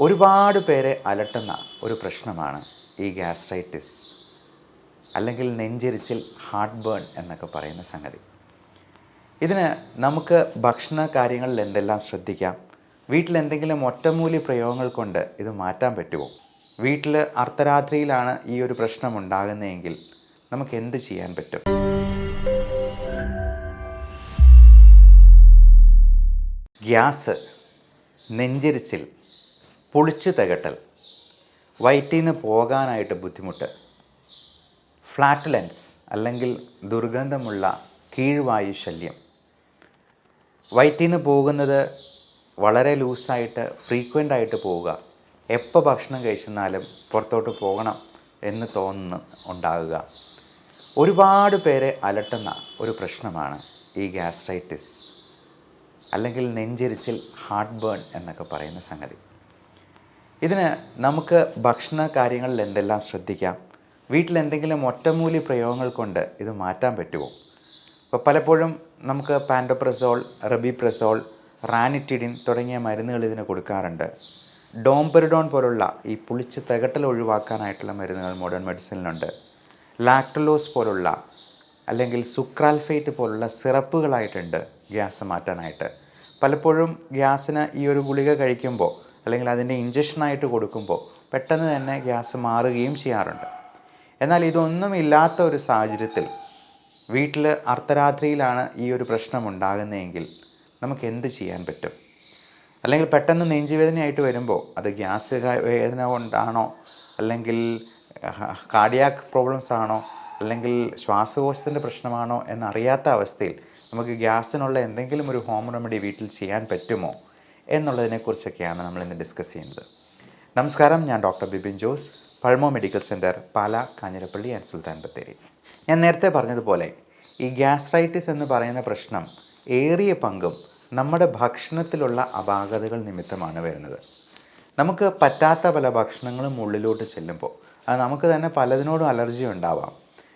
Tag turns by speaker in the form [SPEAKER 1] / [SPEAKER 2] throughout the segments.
[SPEAKER 1] ഒരുപാട് പേരെ അലട്ടുന്ന ഒരു പ്രശ്നമാണ് ഈ ഗ്യാസ്ട്രൈറ്റിസ് അല്ലെങ്കിൽ നെഞ്ചെരിച്ചിൽ ഹാർട്ട് ബേൺ എന്നൊക്കെ പറയുന്ന സംഗതി. ഇതിന് നമുക്ക് ഭക്ഷണ കാര്യങ്ങളിൽ എന്തെല്ലാം ശ്രദ്ധിക്കാം? വീട്ടിൽ എന്തെങ്കിലും ഒറ്റമൂലി പ്രയോഗങ്ങൾ കൊണ്ട് ഇത് മാറ്റാൻ പറ്റുമോ? വീട്ടിൽ അർദ്ധരാത്രിയിലാണ് ഈ ഒരു പ്രശ്നം ഉണ്ടാകുന്നതെങ്കിൽ നമുക്ക് എന്ത് ചെയ്യാൻ പറ്റും? ഗ്യാസ് നെഞ്ചെരിച്ചിൽ പുളിച്ചു തികട്ടൽ. വയറ്റിൽ നിന്ന് പോകാനായിട്ട് ബുദ്ധിമുട്ട്. ഫ്ലാറ്റുലൻസ് അല്ലെങ്കിൽ ദുർഗന്ധമുള്ള കീഴ്വായു ശല്യം. വയറ്റിൽ നിന്ന് പോകുന്നത് വളരെ ലൂസായിട്ട് ഫ്രീക്വന്റ് ആയിട്ട് പോവുക. എപ്പോൾ ഭക്ഷണം കഴിച്ചെന്നാലും പുറത്തോട്ട് പോകണം എന്ന് തോന്നുന്ന ഉണ്ടാകുക. ഒരുപാട് പേരെ അലട്ടുന്ന ഒരു പ്രശ്നമാണ് ഈ ഗ്യാസ്ട്രൈറ്റിസ് അല്ലെങ്കിൽ നെഞ്ചെരിച്ചിൽ ഹാർട്ട് ബേൺ എന്നൊക്കെ പറയുന്ന സംഗതി. ഇതിന് നമുക്ക് ഭക്ഷണ കാര്യങ്ങളിൽ എന്തെല്ലാം ശ്രദ്ധിക്കാം? വീട്ടിൽ എന്തെങ്കിലും ഒറ്റമൂലി പ്രയോഗങ്ങൾ കൊണ്ട് ഇത് മാറ്റാൻ പറ്റുമോ? അപ്പോൾ പലപ്പോഴും നമുക്ക് പാൻഡോപ്രസോൾ റബിപ്രസോൾ റാനിറ്റിഡിൻ തുടങ്ങിയ മരുന്നുകൾ ഇതിന് കൊടുക്കാറുണ്ട്. ഡോംപെറിഡോൺ പോലുള്ള ഈ പുളിച്ച് തികട്ടൽ ഒഴിവാക്കാനായിട്ടുള്ള മരുന്നുകൾ മോഡേൺ മെഡിസിനിലുണ്ട് ലാക്ടലോസ് പോലുള്ള അല്ലെങ്കിൽ സുക്രാൽഫേറ്റ് പോലുള്ള സിറപ്പുകളായിട്ടുണ്ട് ഗ്യാസ് മാറ്റാനായിട്ട്. പലപ്പോഴും ഗ്യാസിന് ഈ ഒരു ഗുളിക കഴിക്കുമ്പോൾ അല്ലെങ്കിൽ അതിന്റെ ഇഞ്ചക്ഷനായിട്ട് കൊടുക്കുമ്പോൾ പെട്ടെന്ന് തന്നെ ഗ്യാസ് മാറുകയും ചെയ്യാറുണ്ട്. എന്നാൽ ഇതൊന്നും ഇല്ലാത്ത ഒരു സാഹചര്യത്തിൽ വീട്ടിൽ അർദ്ധരാത്രിയിലാണ് ഈ ഒരു പ്രശ്നം ഉണ്ടാകുന്നതെങ്കിൽ നമുക്ക് എന്ത് ചെയ്യാൻ പറ്റും? അല്ലെങ്കിൽ പെട്ടെന്ന് നെഞ്ചുവേദനയായിട്ട് വരുമ്പോൾ അത് ഗ്യാസ് വേദന കൊണ്ടാണോ? അല്ലെങ്കിൽ കാർഡിയാക് പ്രോബ്ലംസ് ആണോ? അല്ലെങ്കിൽ ശ്വാസകോശത്തിന്റെ പ്രശ്നമാണോ എന്നറിയാത്ത അവസ്ഥയിൽ നമുക്ക് ഗ്യാസിനുള്ള എന്തെങ്കിലും ഒരു ഹോം റെമഡി വീട്ടിൽ ചെയ്യാൻ പറ്റുമോ? എന്നുള്ളതിനെക്കുറിച്ചൊക്കെയാണ് നമ്മൾ ഇന്ന് ഡിസ്കസ് ചെയ്യുന്നത്. നമസ്കാരം ഞാൻ doctor Bibin Jose pulmo medical centre Pala Kanjirappally and Sultan Bathery. ഞാൻ നേരത്തെ പറഞ്ഞതുപോലെ ഈ ഗ്യാസ്ട്രൈറ്റിസ് എന്ന് പറയുന്ന പ്രശ്നം ഏറിയ പങ്കും നമ്മുടെ ഭക്ഷണത്തിലുള്ള അപാകതകൾ നിമിത്തമാണ് വരുന്നത്. നമുക്ക് പറ്റാത്ത പല ഭക്ഷണങ്ങളും ഉള്ളിലോട്ട് ചെല്ലുമ്പോൾ അത് നമുക്ക് തന്നെ പലതിനോടും അലർജി ഉണ്ടാവാം.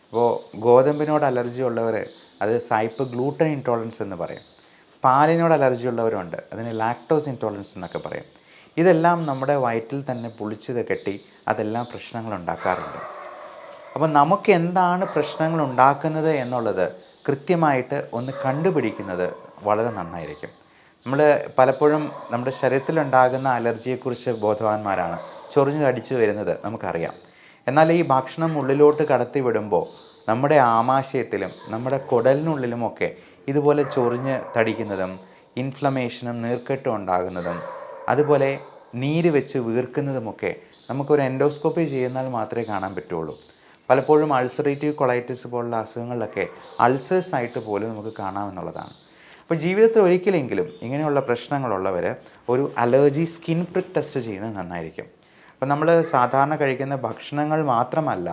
[SPEAKER 1] ഇപ്പോൾ ഗോതമ്പിനോട് അലർജി ഉള്ളവർ അത് സൈപ്പ് ഗ്ലൂട്ടൻ ഇൻടോളറൻസ് എന്ന് പറയും. പാലിനോട് അലർജി ഉള്ളവരുണ്ട് അതിന് ലാക്ടോസ് ഇൻടോളറൻസ് എന്നൊക്കെ പറയും. ഇതെല്ലാം നമ്മുടെ വയറ്റിൽ തന്നെ പുളിച്ചത് കെട്ടി അതെല്ലാം പ്രശ്നങ്ങൾ ഉണ്ടാക്കാറുണ്ട്. അപ്പോൾ നമുക്ക് എന്താണ് പ്രശ്നങ്ങൾ ഉണ്ടാക്കുന്നത് എന്നുള്ളത് കൃത്യമായിട്ട് ഒന്ന് കണ്ടുപിടിക്കുന്നത് വളരെ നന്നായിരിക്കും. നമ്മൾ പലപ്പോഴും നമ്മുടെ ശരീരത്തിലുണ്ടാകുന്ന അലർജിയെക്കുറിച്ച് ബോധവാന്മാരാണ്. ചൊറിഞ്ഞു കടിച്ചു വരുന്നത് നമുക്കറിയാം. എന്നാൽ ഈ ഭക്ഷണം ഉള്ളിലോട്ട് കടത്തി വിടുമ്പോൾ നമ്മുടെ ആമാശയത്തിലും നമ്മുടെ കുടലിനുള്ളിലുമൊക്കെ ഇതുപോലെ ചൊറിഞ്ഞ് തടിക്കുന്നതും ഇൻഫ്ലമേഷനും നീർക്കെട്ടും ഉണ്ടാകുന്നതും അതുപോലെ നീര് വെച്ച് വീർക്കുന്നതുമൊക്കെ നമുക്കൊരു എൻഡോസ്കോപ്പി ചെയ്യുന്നാൽ മാത്രമേ കാണാൻ പറ്റുള്ളൂ. പലപ്പോഴും അൾസറേറ്റീവ് കൊളൈറ്റിസ് പോലുള്ള അസുഖങ്ങളിലൊക്കെ അൾസേഴ്സ് ആയിട്ട് പോലും നമുക്ക് കാണാമെന്നുള്ളതാണ്. അപ്പോൾ ജീവിതത്തിൽ ഒരിക്കലെങ്കിലും ഇങ്ങനെയുള്ള പ്രശ്നങ്ങളുള്ളവർ ഒരു അലർജി സ്കിൻ പ്രിക് ടെസ്റ്റ് ചെയ്യുന്നത് നന്നായിരിക്കും. അപ്പോൾ നമ്മൾ സാധാരണ കഴിക്കുന്ന ഭക്ഷണങ്ങൾ മാത്രമല്ല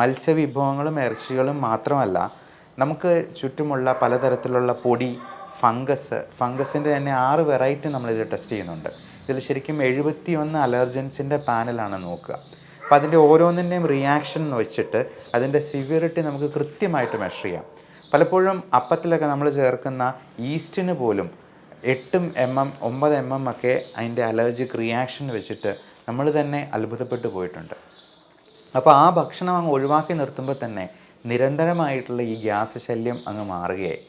[SPEAKER 1] മത്സ്യവിഭവങ്ങളും ഇറച്ചികളും മാത്രമല്ല നമുക്ക് ചുറ്റുമുള്ള പലതരത്തിലുള്ള പൊടി ഫംഗസ് ഫംഗസിന്റെ തന്നെ ആറ് വെറൈറ്റി നമ്മളിത് ടെസ്റ്റ് ചെയ്യുന്നുണ്ട്. ഇതിൽ ശരിക്കും എഴുപത്തി ഒന്ന് അലർജൻസിന്റെ പാനലാണ് നോക്കുക. അപ്പോൾ അതിന്റെ ഓരോന്നിന്റെയും റിയാക്ഷൻ എന്ന് വെച്ചിട്ട് അതിന്റെ സിവിയറിറ്റി നമുക്ക് കൃത്യമായിട്ട് മെഷർ ചെയ്യാം. പലപ്പോഴും അപ്പത്തിലൊക്കെ നമ്മൾ ചേർക്കുന്ന ഈസ്റ്റിന് പോലും എട്ടും എം എം ഒമ്പത് എം എം ഒക്കെ അതിന്റെ അലർജിക് റിയാക്ഷൻ വെച്ചിട്ട് നമ്മൾ തന്നെ അത്ഭുതപ്പെട്ടു പോയിട്ടുണ്ട്. അപ്പോൾ ആ ഭക്ഷണം അങ്ങ് ഒഴിവാക്കി നിർത്തുമ്പോൾ തന്നെ നിരന്തരമായിട്ടുള്ള ഈ ഗ്യാസ് ശല്യം അങ്ങ് മാറുകയായി.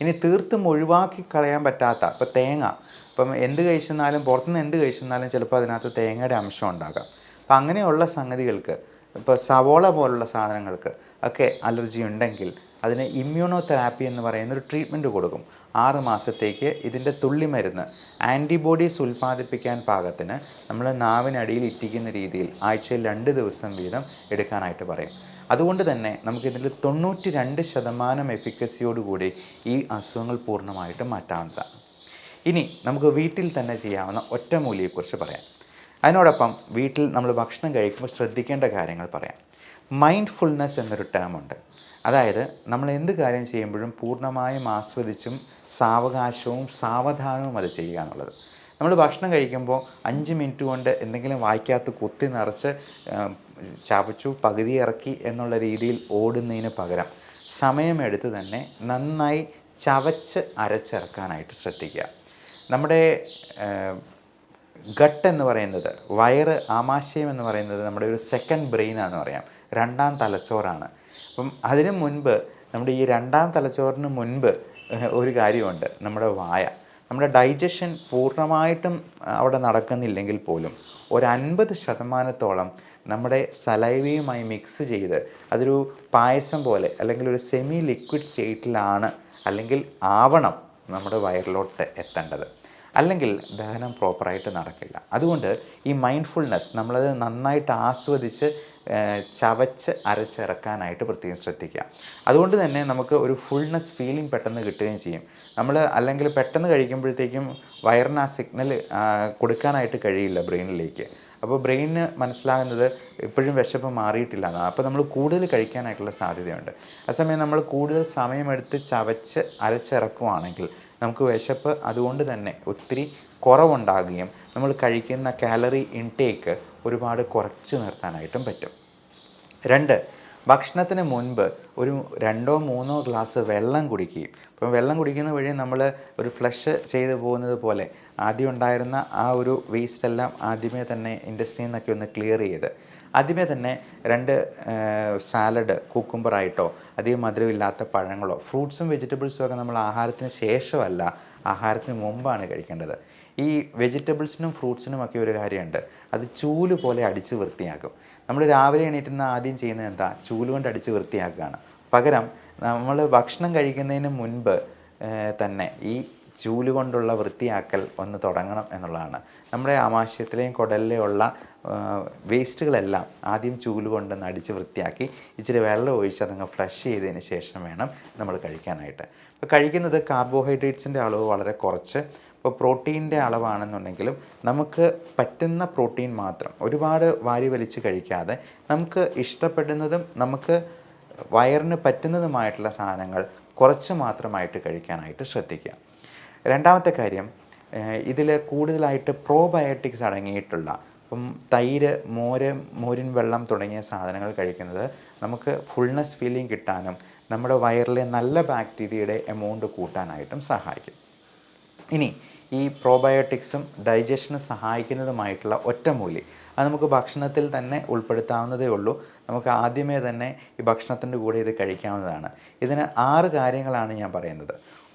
[SPEAKER 1] ഇനി തീർത്തും ഒഴിവാക്കി കളയാൻ പറ്റാത്ത ഇപ്പോൾ തേങ്ങ ഇപ്പം എന്ത് കഴിച്ചെന്നാലും പുറത്തുനിന്ന് എന്ത് കഴിച്ചെന്നാലും ചിലപ്പോൾ അതിനകത്ത് തേങ്ങയുടെ അംശം ഉണ്ടാകാം. അപ്പം അങ്ങനെയുള്ള സംഗതികൾക്ക് ഇപ്പോൾ സവോള പോലുള്ള സാധനങ്ങൾക്ക് ഒക്കെ അലർജി ഉണ്ടെങ്കിൽ അതിന് ഇമ്മ്യൂണോ തെറാപ്പി എന്ന് പറയുന്ന ഒരു ട്രീറ്റ്മെന്റ് കൊടുക്കും. ആറ് മാസത്തേക്ക് ഇതിന്റെ തുള്ളിമരുന്ന് ആന്റിബോഡീസ് ഉൽപ്പാദിപ്പിക്കാൻ പാകത്തിന് നമ്മൾ നാവിനടിയിൽ ഇറ്റിക്കുന്ന രീതിയിൽ ആഴ്ചയിൽ രണ്ട് ദിവസം വീതം എടുക്കാനായിട്ട് പറയും. അതുകൊണ്ട് തന്നെ നമുക്കിതിൽ തൊണ്ണൂറ്റി രണ്ട് ശതമാനം എഫിക്കസിയോടുകൂടി ഈ അസുഖങ്ങൾ പൂർണമായിട്ടും മാറ്റാവുന്നതാണ്. ഇനി നമുക്ക് വീട്ടിൽ തന്നെ ചെയ്യാവുന്ന ഒറ്റമൂലിയെക്കുറിച്ച് പറയാം. അതിനോടൊപ്പം വീട്ടിൽ നമ്മൾ ഭക്ഷണം കഴിക്കുമ്പോൾ ശ്രദ്ധിക്കേണ്ട കാര്യങ്ങൾ പറയാം. മൈൻഡ്ഫുൾനെസ് എന്നൊരു ടേമുണ്ട് അതായത് നമ്മൾ എന്ത് കാര്യം ചെയ്യുമ്പോഴും പൂർണമായും ആസ്വദിച്ചും സാവകാശവും സാവധാനവും അത് ചെയ്യുക എന്നുള്ളത്. നമ്മൾ ഭക്ഷണം കഴിക്കുമ്പോൾ അഞ്ച് മിനിറ്റ് കൊണ്ട് എന്തെങ്കിലും വായിക്കാത്ത കുത്തി നിറച്ച് ചവച്ചു പകുതി ഇറക്കി എന്നുള്ള രീതിയിൽ ഓടുന്നതിന് പകരം സമയമെടുത്ത് തന്നെ നന്നായി ചവച്ച് അരച്ചിറക്കാനായിട്ട് ശ്രദ്ധിക്കുക. നമ്മുടെ ഗട്ട് എന്ന് പറയുന്നത് വയറ് ആമാശയം എന്ന് പറയുന്നത് നമ്മുടെ ഒരു സെക്കൻഡ് ബ്രെയിൻ ആണെന്ന് പറയാം. രണ്ടാം തലച്ചോറാണ്. അപ്പം അതിനു മുൻപ് നമ്മുടെ ഈ രണ്ടാം തലച്ചോറിന് മുൻപ് ഒരു കാര്യമുണ്ട്. നമ്മുടെ വായ. നമ്മുടെ ഡൈജഷൻ പൂർണമായിട്ടും അവിടെ നടക്കുന്നില്ലെങ്കിൽ പോലും ഒരു അൻപത് ശതമാനത്തോളം നമ്മുടെ സലൈവയുമായി മിക്സ് ചെയ്ത് അതൊരു പായസം പോലെ അല്ലെങ്കിൽ ഒരു സെമി ലിക്വിഡ് സ്റ്റേറ്റിലാണ് അല്ലെങ്കിൽ ആവണം നമ്മുടെ വയറിലോട്ട് എത്തേണ്ടത്. അല്ലെങ്കിൽ ദഹനം പ്രോപ്പറായിട്ട് നടക്കില്ല. അതുകൊണ്ട് ഈ മൈൻഡ്ഫുൾനെസ് നമ്മളത് നന്നായിട്ട് ആസ്വദിച്ച് ചവച്ച് അരച്ചിറക്കാനായിട്ട് പ്രത്യേകം ശ്രദ്ധിക്കുക. അതുകൊണ്ട് തന്നെ നമുക്ക് ഒരു ഫുൾനെസ് ഫീലിംഗ് പെട്ടെന്ന് കിട്ടുകയും ചെയ്യും. നമ്മൾ അല്ലെങ്കിൽ പെട്ടെന്ന് കഴിക്കുമ്പോഴത്തേക്കും വയറിന് ആ സിഗ്നൽ കൊടുക്കാനായിട്ട് കഴിയില്ല ബ്രെയിനിലേക്ക്. അപ്പോൾ ബ്രെയിനിന് മനസ്സിലാകുന്നത് ഇപ്പോഴും വിശപ്പ് മാറിയിട്ടില്ല എന്നാണ്. അപ്പോൾ നമ്മൾ കൂടുതൽ കഴിക്കാനായിട്ടുള്ള സാധ്യതയുണ്ട്. അതേസമയം നമ്മൾ കൂടുതൽ സമയമെടുത്ത് ചവച്ച് അരച്ചിറക്കുവാണെങ്കിൽ നമുക്ക് വിശപ്പ് അതുകൊണ്ട് തന്നെ ഒത്തിരി കുറവുണ്ടാകുകയും നമ്മൾ കഴിക്കുന്ന കാലറി ഇൻടേക്ക് ഒരുപാട് കുറച്ച് നിർത്താനായിട്ടും പറ്റും. രണ്ട് ഭക്ഷണത്തിന് മുൻപ് ഒരു രണ്ടോ മൂന്നോ ഗ്ലാസ് വെള്ളം കുടിക്കുകയും. ഇപ്പം വെള്ളം കുടിക്കുന്ന വഴി നമ്മൾ ഒരു ഫ്ലഷ് ചെയ്ത് പോകുന്നത് പോലെ ആദ്യം ഉണ്ടായിരുന്ന ആ ഒരു വേസ്റ്റ് എല്ലാം ആദ്യമേ തന്നെ ഇൻഡസ്ട്രിയിൽ നിന്നൊക്കെ ഒന്ന് ക്ലിയർ ചെയ്ത് ആദ്യമേ തന്നെ രണ്ട് സാലഡ് കൂക്കുമ്പറായിട്ടോ അധികം മധുരമില്ലാത്ത പഴങ്ങളോ ഫ്രൂട്ട്സും വെജിറ്റബിൾസും ഒക്കെ നമ്മൾ ആഹാരത്തിന് ശേഷമല്ല ആഹാരത്തിന് മുമ്പാണ് കഴിക്കേണ്ടത്. ഈ വെജിറ്റബിൾസിനും ഫ്രൂട്ട്സിനും ഒക്കെ ഒരു കാര്യമുണ്ട്. അത് ചൂൽ പോലെ അടിച്ച് വൃത്തിയാക്കും. നമ്മൾ രാവിലെ എണീറ്റുന്ന ആദ്യം ചെയ്യുന്നത് എന്താ? ചൂൽ കൊണ്ട് അടിച്ച് വൃത്തിയാക്കുകയാണ്. പകരം നമ്മൾ ഭക്ഷണം കഴിക്കുന്നതിന് മുൻപ് തന്നെ ഈ ചൂൽ കൊണ്ടുള്ള വൃത്തിയാക്കൽ ഒന്ന് തുടങ്ങണം എന്നുള്ളതാണ്. നമ്മുടെ ആമാശയത്തിലെയും കുടലിലെയും ഉള്ള വേസ്റ്റുകളെല്ലാം ആദ്യം ചൂൽ കൊണ്ടൊന്ന് അടിച്ച് വൃത്തിയാക്കി ഇച്ചിരി വെള്ളം ഒഴിച്ച് അതങ്ങ് ഫ്ലഷ് ചെയ്തതിന് ശേഷം വേണം നമ്മൾ കഴിക്കാനായിട്ട്. ഇപ്പോൾ കഴിക്കുന്നത് കാർബോഹൈഡ്രേറ്റ്സിന്റെ അളവ് വളരെ കുറച്ച്. ഇപ്പോൾ പ്രോട്ടീന്റെ അളവാണെന്നുണ്ടെങ്കിലും നമുക്ക് പറ്റുന്ന പ്രോട്ടീൻ മാത്രം ഒരുപാട് വാരി വലിച്ച് കഴിക്കാതെ നമുക്ക് ഇഷ്ടപ്പെടുന്നതും നമുക്ക് വയറിന് പറ്റുന്നതുമായിട്ടുള്ള സാധനങ്ങൾ കുറച്ച് മാത്രമായിട്ട് കഴിക്കാനായിട്ട് ശ്രദ്ധിക്കുക. രണ്ടാമത്തെ കാര്യം ഇതിൽ കൂടുതലായിട്ട് പ്രോബയോട്ടിക്സ് അടങ്ങിയിട്ടുള്ള ഇപ്പം തൈര് മോര് മോരിൻ വെള്ളം തുടങ്ങിയ സാധനങ്ങൾ കഴിക്കുന്നത് നമുക്ക് ഫുൾനെസ് ഫീലിംഗ് കിട്ടാനും നമ്മുടെ വയറിലെ നല്ല ബാക്ടീരിയയുടെ എമൗണ്ട് കൂട്ടാനായിട്ടും സഹായിക്കും. ഇനി ഈ പ്രോബയോട്ടിക്സും ഡൈജഷന് സഹായിക്കുന്നതുമായിട്ടുള്ള ഒറ്റമൂലി അത് നമുക്ക് ഭക്ഷണത്തിൽ തന്നെ ഉൾപ്പെടുത്താവുന്നതേ ഉള്ളൂ. നമുക്ക് ആദ്യമേ തന്നെ ഈ ഭക്ഷണത്തിന്റെ കൂടെ ഇത് കഴിക്കാവുന്നതാണ്. ഇതിന് ആറ് കാര്യങ്ങളാണ് ഞാൻ പറയുന്നത്.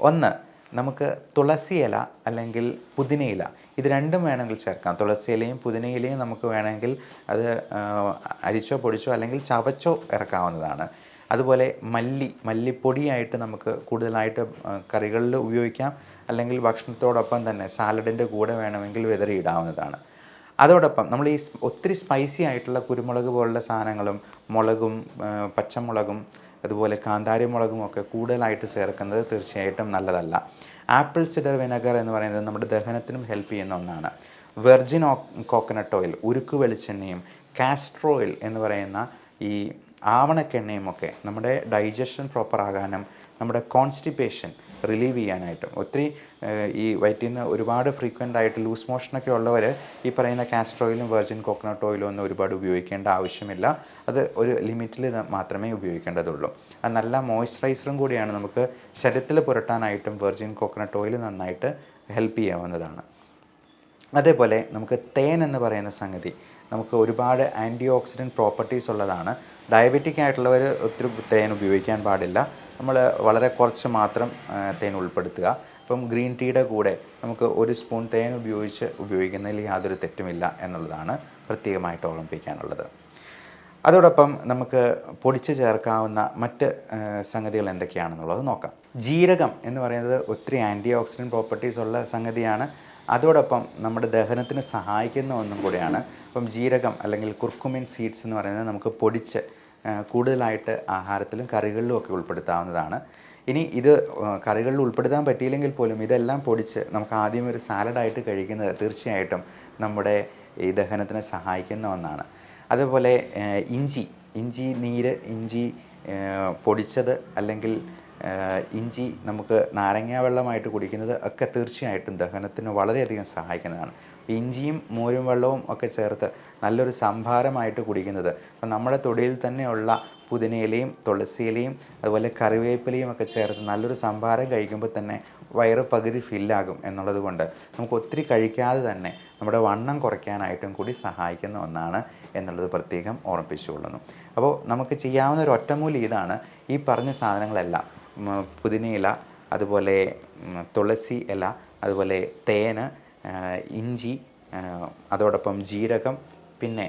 [SPEAKER 1] ഒന്ന് നമുക്ക് തുളസിയില അല്ലെങ്കിൽ പുതിനയില ഇത് രണ്ടും വേണമെങ്കിൽ ചേർക്കാം. തുളസിയിലയും പുതിനയിലയും നമുക്ക് വേണമെങ്കിൽ അത് അരിച്ചോ പൊടിച്ചോ അല്ലെങ്കിൽ ചവച്ചോ ഇറക്കാവുന്നതാണ്. അതുപോലെ മല്ലി മല്ലിപ്പൊടിയായിട്ട് നമുക്ക് കൂടുതലായിട്ട് കറികളിൽ ഉപയോഗിക്കാം. അല്ലെങ്കിൽ ഭക്ഷണത്തോടൊപ്പം തന്നെ സാലഡിന്റെ കൂടെ വേണമെങ്കിൽ വിതറിയിടാവുന്നതാണ്. അതോടൊപ്പം നമ്മൾ ഈ ഒത്തിരി സ്പൈസി ആയിട്ടുള്ള കുരുമുളക് പോലുള്ള സാധനങ്ങളും മുളകും പച്ചമുളകും അതുപോലെ കാന്താരിമുളകും ഒക്കെ കൂടുതലായിട്ട് ചേർക്കുന്നത് തീർച്ചയായിട്ടും നല്ലതല്ല. ആപ്പിൾ സിഡർ വിനെഗർ എന്ന് പറയുന്നത് നമ്മുടെ ദഹനത്തിനും ഹെൽപ്പ് ചെയ്യുന്ന ഒന്നാണ്. വെർജിൻ കോക്കനട്ട് ഓയിൽ ഉരുക്ക് വെളിച്ചെണ്ണയും കാസ്ട്രോ ഓയിൽ എന്ന് പറയുന്ന ഈ ആവണക്കെണ്ണയും ഒക്കെ നമ്മുടെ ഡൈജഷൻ പ്രോപ്പർ ആകാനും നമ്മുടെ കോൺസ്റ്റിപ്പേഷൻ റിലീവ് ചെയ്യാനായിട്ടും. ഒത്തിരി ഈ വയറ്റിൽ നിന്ന് ഒരുപാട് ഫ്രീക്വന്റ് ആയിട്ട് ലൂസ് മോഷനൊക്കെ ഉള്ളവർ ഈ പറയുന്ന കാസ്റ്റർ ഓയിലും വെർജിൻ കോക്കനട്ട് ഓയിലും ഒന്നും ഒരുപാട് ഉപയോഗിക്കേണ്ട ആവശ്യമില്ല. അത് ഒരു ലിമിറ്റിൽ മാത്രമേ ഉപയോഗിക്കേണ്ടതുള്ളൂ. അത് നല്ല മോയ്സ്ചറൈസറും കൂടിയാണ് നമുക്ക് ശരീരത്തിൽ പുരട്ടാനായിട്ടും വെർജിൻ കോക്കനട്ട് ഓയിൽ നന്നായിട്ട് ഹെൽപ്പ് ചെയ്യാവുന്നതാണ്. അതേപോലെ നമുക്ക് തേൻ എന്ന് പറയുന്ന സംഗതി. നമുക്ക് ഒരുപാട് ആന്റി ഓക്സിഡന്റ് പ്രോപ്പർട്ടീസ് ഉള്ളതാണ്. ഡയബറ്റിക് ആയിട്ടുള്ളവർ ഒത്തിരി തേൻ ഉപയോഗിക്കാൻ പാടില്ല. നമ്മൾ വളരെ കുറച്ച് മാത്രം തേൻ ഉൾപ്പെടുത്തുക. ഇപ്പം ഗ്രീൻ ടീയുടെ കൂടെ നമുക്ക് ഒരു സ്പൂൺ തേൻ ഉപയോഗിച്ച് ഉപയോഗിക്കുന്നതിൽ യാതൊരു തെറ്റുമില്ല എന്നുള്ളതാണ് പ്രത്യേകമായിട്ട് ഓർമ്മിപ്പിക്കാനുള്ളത്. അതോടൊപ്പം നമുക്ക് പൊടിച്ച് ചേർക്കാവുന്ന മറ്റ് സംഗതികൾ എന്തൊക്കെയാണെന്നുള്ളത് നോക്കാം. ജീരകം എന്ന് പറയുന്നത് ഒത്തിരി ആന്റി ഓക്സിഡന്റ് പ്രോപ്പർട്ടീസ് ഉള്ള സംഗതിയാണ്. അതോടൊപ്പം നമ്മുടെ ദഹനത്തിന് സഹായിക്കുന്ന ഒന്നും കൂടിയാണ്. അപ്പം ജീരകം അല്ലെങ്കിൽ കുർക്കുമിൻ സീഡ്സ് എന്ന് പറയുന്നത് നമുക്ക് പൊടിച്ച് കൂടുതലായിട്ട് ആഹാരത്തിലും കറികളിലും ഒക്കെ ഉൾപ്പെടുത്താവുന്നതാണ്. ഇനി ഇത് കറികളിൽ ഉൾപ്പെടുത്താൻ പറ്റിയില്ലെങ്കിൽ പോലും ഇതെല്ലാം പൊടിച്ച് നമുക്ക് ആദ്യം ഒരു സാലഡായിട്ട് കഴിക്കുന്നത് തീർച്ചയായിട്ടും നമ്മുടെ ഈ ദഹനത്തിന് സഹായിക്കുന്ന ഒന്നാണ്. അതുപോലെ ഇഞ്ചി ഇഞ്ചി നീര് ഇഞ്ചി പൊടിച്ചത് അല്ലെങ്കിൽ ഇഞ്ചി നമുക്ക് നാരങ്ങാ വെള്ളമായിട്ട് കുടിക്കുന്നത് ഒക്കെ തീർച്ചയായിട്ടും ദഹനത്തിന് വളരെയധികം സഹായിക്കുന്നതാണ്. ഇഞ്ചിയും മോരും വെള്ളവും ഒക്കെ ചേർത്ത് നല്ലൊരു സംഭാരമായിട്ട് കുടിക്കുന്നത്. അപ്പം നമ്മുടെ തൊടിയിൽ തന്നെയുള്ള പുതിനയിലയും തുളസിയിലയും അതുപോലെ കറിവേപ്പിലയും ഒക്കെ ചേർത്ത് നല്ലൊരു സംഭാരം കഴിക്കുമ്പോൾ തന്നെ വയറ് പകുതി ഫില്ലാകും എന്നുള്ളത് കൊണ്ട് നമുക്ക് ഒത്തിരി കഴിക്കാതെ തന്നെ നമ്മുടെ വണ്ണം കുറയ്ക്കാനായിട്ടും കൂടി സഹായിക്കുന്ന ഒന്നാണ് എന്നുള്ളത് പ്രത്യേകം ഓർമ്മിപ്പിച്ചുകൊള്ളുന്നു അപ്പോൾ നമുക്ക് ചെയ്യാവുന്ന ഒരു ഒറ്റമൂലി ഇതാണ് ഈ പറഞ്ഞ സാധനങ്ങളെല്ലാം. പുതിനയില അതുപോലെ തുളസി ഇല അതുപോലെ തേന് ഇഞ്ചി അതോടൊപ്പം ജീരകം പിന്നെ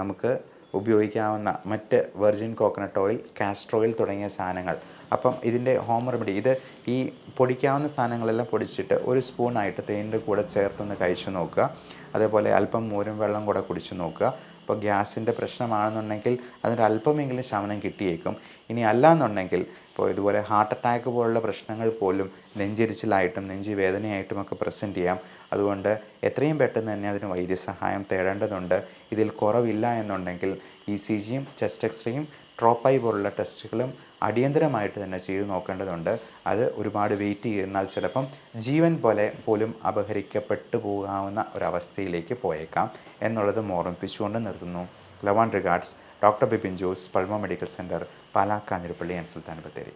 [SPEAKER 1] നമുക്ക് ഉപയോഗിക്കാവുന്ന മറ്റ് virgin coconut oil castor oil തുടങ്ങിയ സാധനങ്ങൾ. അപ്പം ഇതിന്റെ ഹോം റെമഡി ഇത് ഈ പൊടിക്കാവുന്ന സാധനങ്ങളെല്ലാം പൊടിച്ചിട്ട് ഒരു സ്പൂണായിട്ട് തേനിന്റെ കൂടെ ചേർത്തൊന്ന് കഴിച്ചു നോക്കുക. അതേപോലെ അല്പം മോരും വെള്ളം കൂടെ കുടിച്ചു നോക്കുക. ഇപ്പോൾ ഗ്യാസിന്റെ പ്രശ്നമാണെന്നുണ്ടെങ്കിൽ അതിനൊരല്പമെങ്കിലും ശമനം കിട്ടിയേക്കും. ഇനി അല്ലാന്നുണ്ടെങ്കിൽ ഇപ്പോൾ ഇതുപോലെ ഹാർട്ട് അറ്റാക്ക് പോലുള്ള പ്രശ്നങ്ങൾ പോലും നെഞ്ചിരിച്ചിലായിട്ടും നെഞ്ചി വേദനയായിട്ടും ഒക്കെ പ്രസന്റ് ചെയ്യാം. അതുകൊണ്ട് എത്രയും പെട്ടെന്ന് തന്നെ അതിന് വൈദ്യസഹായം തേടേണ്ടതുണ്ട്. ഇതിൽ കുറവില്ല എന്നുണ്ടെങ്കിൽ ഇ സി ജിയും ചെസ്റ്റ് എക്സ്റേയും ട്രോപ്പായി പോലുള്ള ടെസ്റ്റുകളും അടിയന്തരമായിട്ട് തന്നെ ചെയ്തു നോക്കേണ്ടതുണ്ട്. അത് ഒരുപാട് വെയിറ്റ് ചെയ്യുന്നാൽ ചിലപ്പം ജീവൻ പോലെ പോലും അപഹരിക്കപ്പെട്ടു പോകാവുന്ന ഒരവസ്ഥയിലേക്ക് പോയേക്കാം എന്നുള്ളത് ഓർമ്മിപ്പിച്ചുകൊണ്ട് നിർത്തുന്നു. Love and regards doctor Bipin Jose Pulma medical centre Pala Kanjirappally and Sultan Bathery.